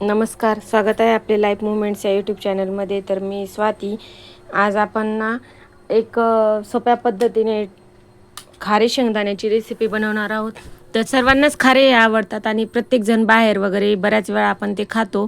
नमस्कार स्वागत आहे आपले लाईफ मुवमेंट्स या यूट्यूब चॅनलमध्ये तर मी स्वाती. आज आपण ना एक सोप्या पद्धतीने खारे शेंगदाण्याची रेसिपी बनवणार आहोत. तर सर्वांनाच खारे हे आवडतात आणि प्रत्येकजण बाहेर वगैरे बऱ्याच वेळा आपण ते खातो.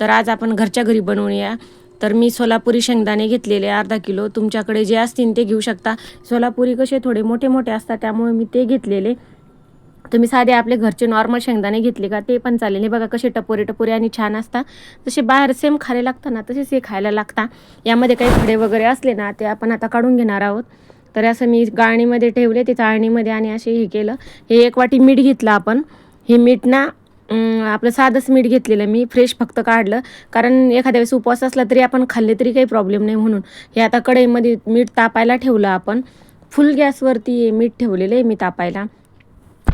तर आज आपण घरच्या घरी बनवूया. तर मी सोलापुरी शेंगदाणे घेतलेले अर्धा किलो. तुमच्याकडे जे असतील ते घेऊ शकता. सोलापुरी कसे थोडे मोठे मोठे असतात त्यामुळे मी ते घेतलेले. तुम्ही साधे आपले घरचे नॉर्मल शेंगदाणे घेतले का ते पण चालेल. हे बघा कसे टपोरे टपोरे आणि छान असतात जसे बाहेर सेम खायला लागतात ना तसेच हे खायला लागतात यामध्ये काही खडे वगैरे असले ना ते आपण आता काढून घेणार आहोत. तर असं मी गाळणीमध्ये ठेवले ते चाळणीमध्ये आणि असे हे केलं. हे एक वाटी मीठ घेतलं आपण. हे मीठ ना आपलं साधंच मीठ घेतलेलं मी. फ्रेश फक्त काढलं. कारण एखाद्या वेळेस उपवास असला तरी आपण खाल्ले तरी काही प्रॉब्लेम नाही म्हणून. हे आता कढईमध्ये मीठ तापायला ठेवलं आपण. फुल गॅसवरती मीठ ठेवलेलं आहे मी तापायला.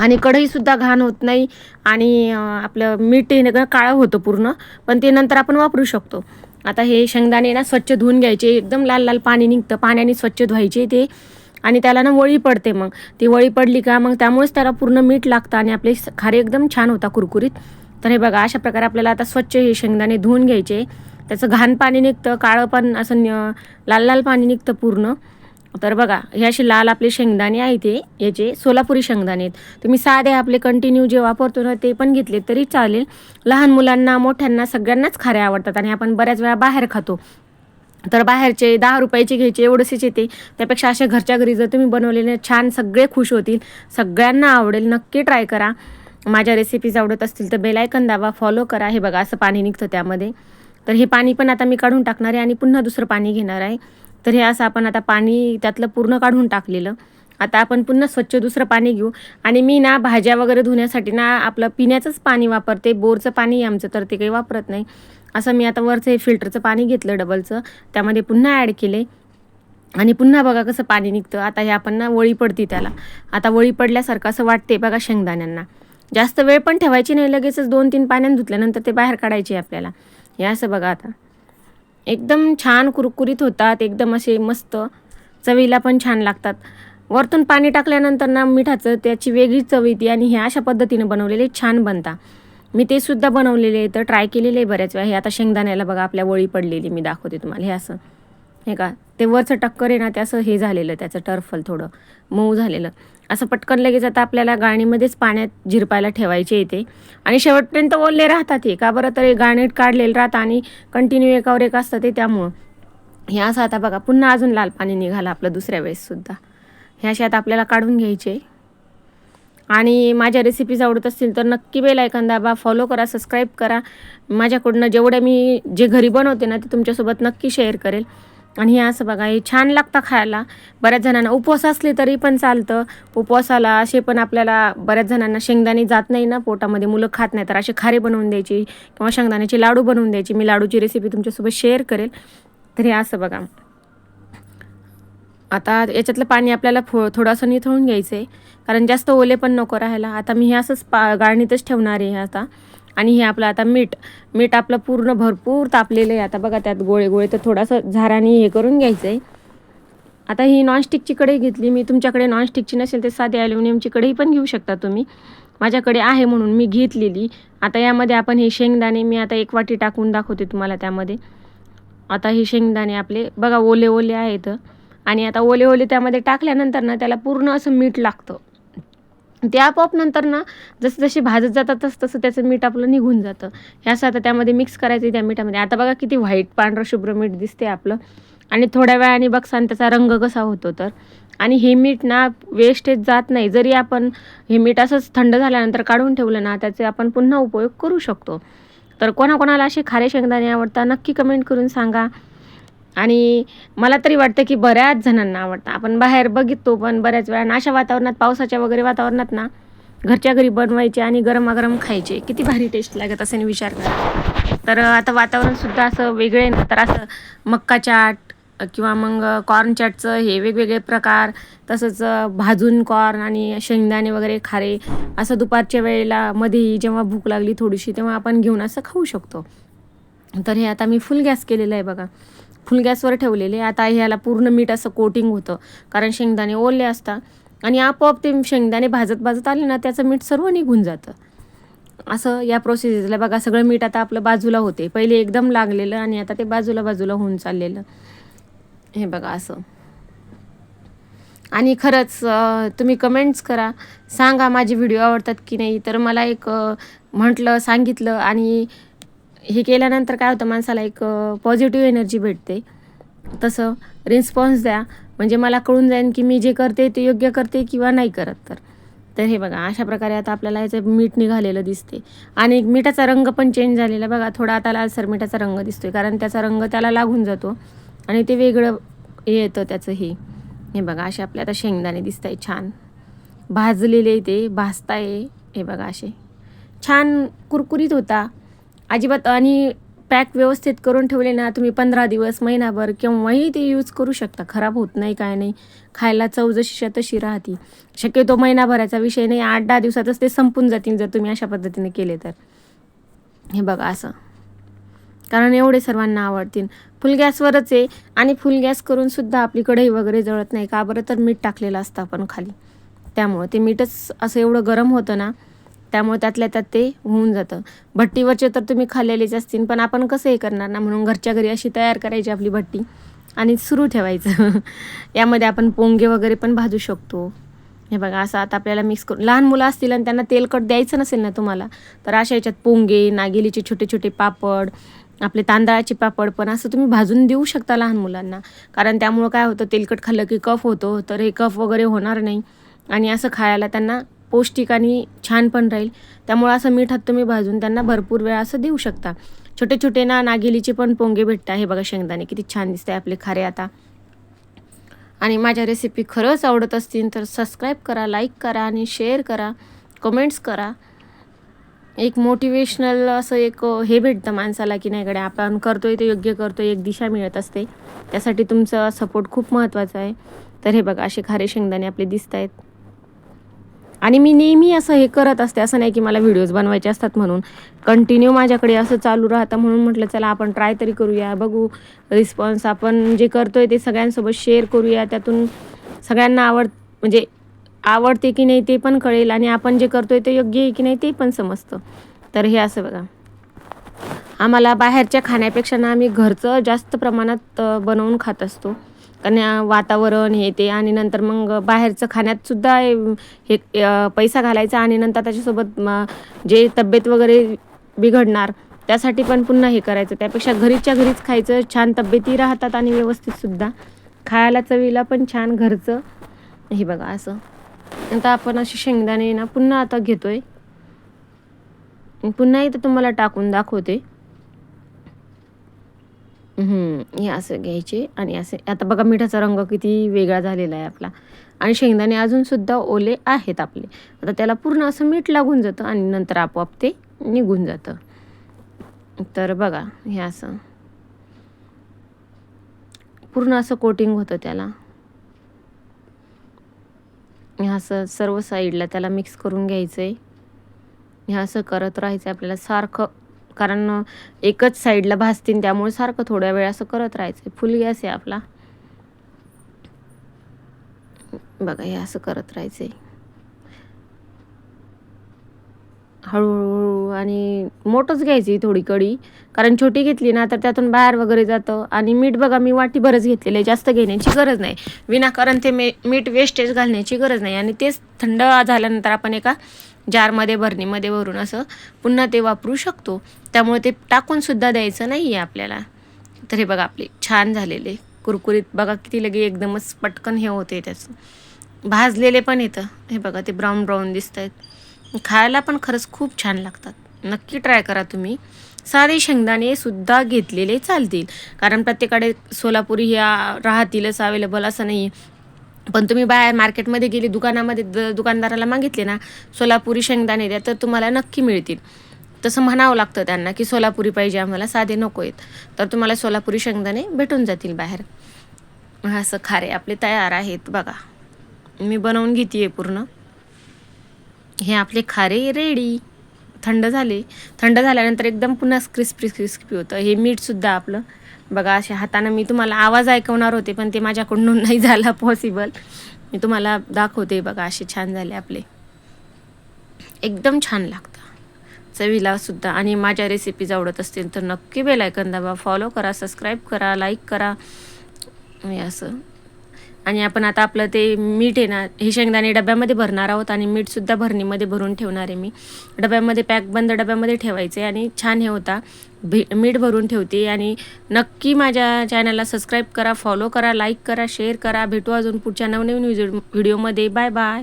आणि कढईसुद्धा घाण होत नाही आणि आपलं मीठ हे काळं होतं पूर्ण पण ते नंतर आपण वापरू शकतो. आता हे शेंगदाणे ना स्वच्छ धुवून घ्यायचे एकदम लाल लाल पाणी निघतं पाण्याने स्वच्छ धुवायचे ते आणि त्याला ना वळी पडते मग. ती वळी पडली का मग त्यामुळेच त्याला पूर्ण मीठ लागतं आणि आपले खारे एकदम छान होता कुरकुरीत. तर हे बघा अशा प्रकारे आपल्याला आता स्वच्छ हे शेंगदाणे धुवून घ्यायचे. त्याचं घाण पाणी निघतं काळं पण असं न- लाल लाल पाणी निघतं पूर्ण. तर बघा हे असे लाल आपले शेंगदाणे आहेत ते याचे सोलापुरी शेंगदाणे आहेत. तुम्ही साधे आपले कंटिन्यू जे वापरतो ना ते पण घेतले तरी चालेल. लहान मुलांना मोठ्यांना सगळ्यांनाच खारे आवडतात आणि आपण बऱ्याच वेळा बाहेर खातो. तर बाहेरचे दहा रुपयाचे घ्यायचे एवढंच येते त्यापेक्षा अशा घरच्या घरी जर तुम्ही बनवलेले छान सगळे खुश होतील. सगळ्यांना आवडेल नक्की ट्राय करा. माझ्या रेसिपीज आवडत असतील तर बेलायकन दाबा फॉलो करा. हे बघा असं पाणी निघतं त्यामध्ये. तर हे पाणी पण आता मी काढून टाकणार आहे आणि पुन्हा दुसरं पाणी घेणार आहे. तर हे असं आपण आता पाणी त्यातलं पूर्ण काढून टाकलेलं. आता आपण पुन्हा स्वच्छ दुसरं पाणी घेऊ. आणि मी ना भाज्या वगैरे धुण्यासाठी ना आपलं पिण्याचंच पाणी वापरते. बोरचं पाणी आमचं तर ते काही वापरत नाही. असं मी आता वरचं हे फिल्टरचं पाणी घेतलं डबलचं. त्यामध्ये पुन्हा ॲड केले. आणि पुन्हा बघा कसं पाणी निघतं. आता हे आपण ना वळी पडती त्याला. आता वळी पडल्यासारखं असं वाटते बघा शेंगदाण्यांना. जास्त वेळ पण ठेवायची नाही. लगेचच दोन तीन पाण्यानं धुतल्यानंतर ते बाहेर काढायचे आपल्याला. हे असं बघा आता. एकदम छान कुरकुरीत होतात एकदम असे मस्त चवीला पण छान लागतात. वरतून पाणी टाकल्यानंतर ना मिठाचं त्याची वेगळीच चव येते आणि हे अशा पद्धतीनं बनवलेले छान बनता मी ते सुद्धा बनवलेले तर ट्राय केलेले आहे बऱ्याच वेळा. हे आता शेंगदाण्याला बघा आपल्या वळी पडलेली मी दाखवते तुम्हाला. हे असं हे का ते वरचं टक्कर आहे ना ते असं हे झालेलं त्याचं टर्फल थोडं मऊ झालेलं. असं पटकन लगेच आता आपल्याला गाणीमध्येच पाण्यात झिरपायला ठेवायचे येते. आणि शेवटपर्यंत ओलले राहतात हे. का बरं? तर हे काढलेलं राहतं आणि कंटिन्यू एकावर एक असतं ते त्यामुळं. हे असं आता बघा पुन्हा अजून लाल पाणी निघालं आपलं दुसऱ्या वेळेससुद्धा हे असे आता आपल्याला काढून घ्यायचे. आणि माझ्या रेसिपीज आवडत असतील तर नक्की बेल ऐकन दाबा फॉलो करा सबस्क्राईब करा. माझ्याकडनं जेवढ्या मी जे घरी बनवते ना ते तुमच्यासोबत नक्की शेअर करेल. आणि हे असं बघा हे छान लागतं खायला. बऱ्याच जणांना उपवास असले तरी पण चालतं. उपवासाला असे पण आपल्याला बऱ्याच जणांना शेंगदाणे जात नाही ना पोटामध्ये मुलं खात नाही तर असे खारे बनवून द्यायची किंवा शेंगदाण्याचे लाडू बनवून द्यायची. मी लाडूची रेसिपी तुमच्यासोबत शेअर करेल. तर हे असं बघा. आता याच्यातलं पाणी आपल्याला फो थोडंसं निथळून घ्यायचं आहे कारण जास्त ओले पण नको राहायला. आता मी हे असंच पा गाळणीतच ठेवणार आहे हे आता. आणि हे आपलं आता मीठ मीठ आपलं पूर्ण भरपूर तापलेलं आहे. आता बघा त्यात गोळे गोळे तर थोडंसं झाराने हे करून घ्यायचं आहे आता ही नॉनस्टिकची कढई घेतली. मी तुमच्याकडे नॉनस्टिकची नसेल तर साधी ॲल्युमिनियमची कढई पण घेऊ शकता तुम्ही. माझ्याकडे आहे म्हणून मी घेतलेली. आता यामध्ये आपण हे शेंगदाणे मी आता एक वाटी टाकून दाखवते तुम्हाला त्यामध्ये. आता हे शेंगदाणे आपले बघा ओले ओले आहेत. आणि आता ओले ओले त्यामध्ये टाकल्यानंतर ना त्याला पूर्ण असं मीठ लागतं. ते आपोआप नंतर ना जसं जशी भाजत जातात तसं तसं त्याचं मीठ आपलं निघून जातं. हे असं आता त्यामध्ये मिक्स करायचं त्या मिठामध्ये. आता बघा किती व्हाईट पांढरं शुभ्र मीठ दिसते आपलं. आणि थोड्या वेळाने बघसान त्याचा रंग कसा होतो तर. आणि हे मीठ ना वेस्टेज जात नाही. जरी आपण हे मीठ असंच थंड झाल्यानंतर काढून ठेवलं ना त्याचे आपण पुन्हा उपयोग करू शकतो. तर कोणाकोणाला असे खारे शेंगदाणे आवडतात नक्की कमेंट करून सांगा. आणि मला तरी वाटतं की बऱ्याच जणांना आवडतं. आपण बाहेर बघितो पण बऱ्याच वेळा अशा वातावरणात पावसाच्या वगैरे वातावरणात ना घरच्या घरी बनवायचे आणि गरमागरम खायचे. किती भारी टेस्ट लागत असेल विचार करा. तर आता वातावरणसुद्धा असं वेगळे ना तर असं मक्का चाट किंवा मग कॉर्न चाटचं हे वेगवेगळे प्रकार तसंच भाजून कॉर्न आणि शेंगदाणे वगैरे खारे असं दुपारच्या वेळेला मध्ये जेव्हा भूक लागली थोडीशी तेव्हा आपण घेऊन असं खाऊ शकतो. तर हे आता मी फुल गॅस केलेलं आहे बघा. फुल गॅसवर ठेवलेले. आता ह्याला पूर्ण मीठ असं कोटिंग होतं. कारण शेंगदाणे ओले असतात. आणि आपोआप ते शेंगदाणे भाजत भाजत आले ना त्याचं मीठ सर्व निघून जातं. असं या प्रोसेसला बघा सगळं मीठ आता आपलं बाजूला होते. पहिले एकदम लागलेलं आणि आता ते बाजूला बाजूला होऊन चाललेलं. हे बघा असं. आणि खरंच तुम्ही कमेंट्स करा. सांगा माझे व्हिडिओ आवडतात की नाही. तर मला एक म्हटलं सांगितलं आणि हे केल्यानंतर काय होतं माणसाला एक पॉझिटिव्ह एनर्जी भेटते. तसं रिस्पॉन्स द्या. म्हणजे मला कळून जाईन की मी जे करते ते योग्य करते किंवा नाही करत तर. तर हे बघा अशा प्रकारे आता आपल्याला याचं मीठ निघालेलं दिसते आणि मिठाचा रंग पण चेंज झालेला बघा थोडा आता लालसर मिठाचा रंग दिसतोय. कारण त्याचा रंग त्याला लागून जातो आणि ते वेगळं येतं त्याचं हे. हे बघा असे आपले आता शेंगदाणे दिसत आहे छान. भाजलेले ते भाजताय. हे बघा असे. छान कुरकुरीत होता. अजिबात आणि पॅक व्यवस्थित करून ठेवले ना तुम्ही पंधरा दिवस महिनाभर केव्हाही ते यूज करू शकता. खराब होत नाही काय नाही. खायला चव जशीच्या तशी राहते. शक्यतो महिनाभराचा विषय नाही आठ दहा दिवसातच ते संपून जातील जर तुम्ही अशा पद्धतीने केले तर. हे बघा असं. कारण एवढे सर्वांना आवडतील. फुल गॅसवरच आहे आणि फुल गॅस करून सुद्धा आपली कढई वगैरे जळत नाही. का बरं? तर मीठ टाकलेलं असतं आपण खाली. त्यामुळं ते मीठच असं एवढं गरम होतं ना त्यामुळे त्यातल्या त्यात ते होऊन जातं. भट्टीवरचे तर तुम्ही खाल्लेलेच असतील पण आपण कसं हे करणार ना? म्हणून घरच्या घरी अशी तयार करायची आपली भट्टी आणि सुरू ठेवायचं. यामध्ये आपण पोंगे वगैरे पण भाजू शकतो. हे बघा असं आता आपल्याला मिक्स करून लहान मुलं असतील आणि त्यांना तेलकट द्यायचं नसेल ना तुम्हाला तर अशा याच्यात पोंगे नागेलीचे छोटे छोटे पापड आपले तांदळाचे पापड पण असं तुम्ही भाजून देऊ शकता लहान मुलांना. कारण त्यामुळं काय होतं तेलकट खाल्लं की कफ होतो तर हे कफ वगैरे होणार नाही. आणि असं खायला त्यांना पौष्टिक आणि छान पण राहील. त्यामुळं असं मिठात तुम्ही भाजून त्यांना भरपूर वेळा असं देऊ शकता. छोटे छोटे ना नागेलीचे पण पोंगे भेटतात हे बघा शेंगदाणे किती छान दिसते आपले खारे आता. आणि माझ्या रेसिपी खरंच आवडत असतील तर सबस्क्राईब करा लाईक करा आणि शेअर करा. कमेंट्स करा. एक मोटिवेशनल असं एक हे भेटतं माणसाला की नाही कडे आपण करतोय ते योग्य करतोय एक दिशा मिळत असते. त्यासाठी तुमचा सपोर्ट खूप महत्त्वाचा आहे. तर हे बघा असे खारे शेंगदाणे आपले दिसत आहेत आणि मी नेहमी असं हे करत असते असं नाही की मला व्हिडिओज बनवायचे असतात म्हणून. कंटिन्यू माझ्याकडे असं चालू राहतं म्हणून म्हटलं चला आपण ट्राय तरी करूया बघू. रिस्पॉन्स आपण जे करतो आहे ते सगळ्यांसोबत शेअर करूया. त्यातून सगळ्यांना आवड म्हणजे आवडते की नाही ते पण कळेल आणि आपण जे करतोय ते योग्य आहे की नाही ते पण समजतं. तर हे असं बघा. आम्हाला बाहेरच्या खाण्यापेक्षा ना आम्ही घरचं जास्त प्रमाणात बनवून खात असतो. कारण वातावरण हे ते आणि नंतर मग बाहेरचं खाण्यात सुद्धा हे पैसा घालायचा आणि नंतर त्याच्यासोबत जे तब्येत वगैरे बिघडणार त्यासाठी पण पुन्हा हे करायचं. त्यापेक्षा घरीच्या घरीच खायचं छान तब्येती राहतात आणि व्यवस्थित सुद्धा. खायला चवीला पण छान घरचं. हे बघा असं. आता आपण असे शेंगदाणे ना पुन्हा आता घेतोय. पुन्हा इथं तुम्हाला टाकून दाखवते. हे असं घ्यायचे आणि असे आता बघा मिठाचा रंग किती वेगळा झालेला आहे आपला. आणि शेंगदाणे अजूनसुद्धा ओले आहेत आपले. आता त्याला पूर्ण असं मीठ लागून जातं आणि नंतर आपोआप ते निघून जातं. तर बघा हे असं. पूर्ण असं कोटिंग होतं त्याला. हे असं सर्व साईडला त्याला मिक्स करून घ्यायचं आहे हे असं करत राहायचं आपल्याला सारखं. कारण एकच साईडला भाजतील त्यामुळे सारखं थोड्या वेळ असं करत राहायचं फुल गॅस आहे आपला. बघा हे असं करत राहायचंय. हळूहळू आणि मोठंच घ्यायची थोडी कढी कारण छोटी घेतली ना तर त्यातून बाहेर वगैरे जातं. आणि मीठ बघा मी वाटी बरंच घेतलेलं आहे. जास्त घेण्याची गरज नाही. विनाकारण ते मे मीठ वेस्टेज घालण्याची गरज नाही. आणि तेच थंड झाल्यानंतर आपण एका जारमध्ये भरणीमध्ये भरून असं पुन्हा ते वापरू शकतो. त्यामुळे ते टाकूनसुद्धा द्यायचं नाही आहे आपल्याला. तर हे बघा आपले छान झालेले कुरकुरीत. बघा किती लगे एकदमच पटकन हे होते त्याचं. भाजलेले पण येतं हे बघा ते ब्राऊन ब्राऊन दिसत आहेत खायला पण खरंच खूप छान लागतात. नक्की ट्राय करा तुम्ही. साधे शेंगदाणे सुद्धा घेतलेले चालतील. कारण प्रत्येकाकडे सोलापुरी ह्या राहतीलच अवेलेबल असं नाही पण तुम्ही बाहेर मार्केटमध्ये गेली दुकानामध्ये द दुकानदाराला मागितले ना सोलापुरी शेंगदाणे द्या तर तुम्हाला नक्की मिळतील. तसं म्हणावं लागतं त्यांना की सोलापुरी पाहिजे आम्हाला साधे नको आहेत. तर तुम्हाला सोलापुरी शेंगदाणे भेटून जातील बाहेर. असं खारे आपले तयार आहेत बघा. मी बनवून घेते पूर्ण. हे आपले खारे रेडी थंड झाले. थंड झाल्यानंतर एकदम पुन्हा क्रिस्पी क्रिस्पी होतं. हे मीठसुद्धा आपलं बघा अशा हातानं मी तुम्हाला आवाज ऐकवणार होते पण ते माझ्याकडून नाही झाला पॉसिबल मी तुम्हाला दाखवते बघा असे छान झाले आपले. एकदम छान लागतं. चवीला सुद्धा आणि माझ्या रेसिपीज आवडत असतील तर नक्की बेलायकन दाबा फॉलो करा सबस्क्राईब करा लाईक करा. मी असं. आणि आपण आता आपलं ते मीठ आहे ना हे शेंगदाणे डब्यामध्ये भरणार आहोत आणि मीठसुद्धा भरणीमध्ये भरून ठेवणार आहे मी. डब्यामध्ये पॅक बंद डब्यामध्ये ठेवायचे आणि छान हे होता. भे मीठ भरून ठेवते आणि नक्की माझ्या चॅनलला सबस्क्राईब करा फॉलो करा लाईक करा शेअर करा. भेटू अजून पुढच्या नवनवीन व्हिडिओ व्हिडिओमध्ये. Bye bye.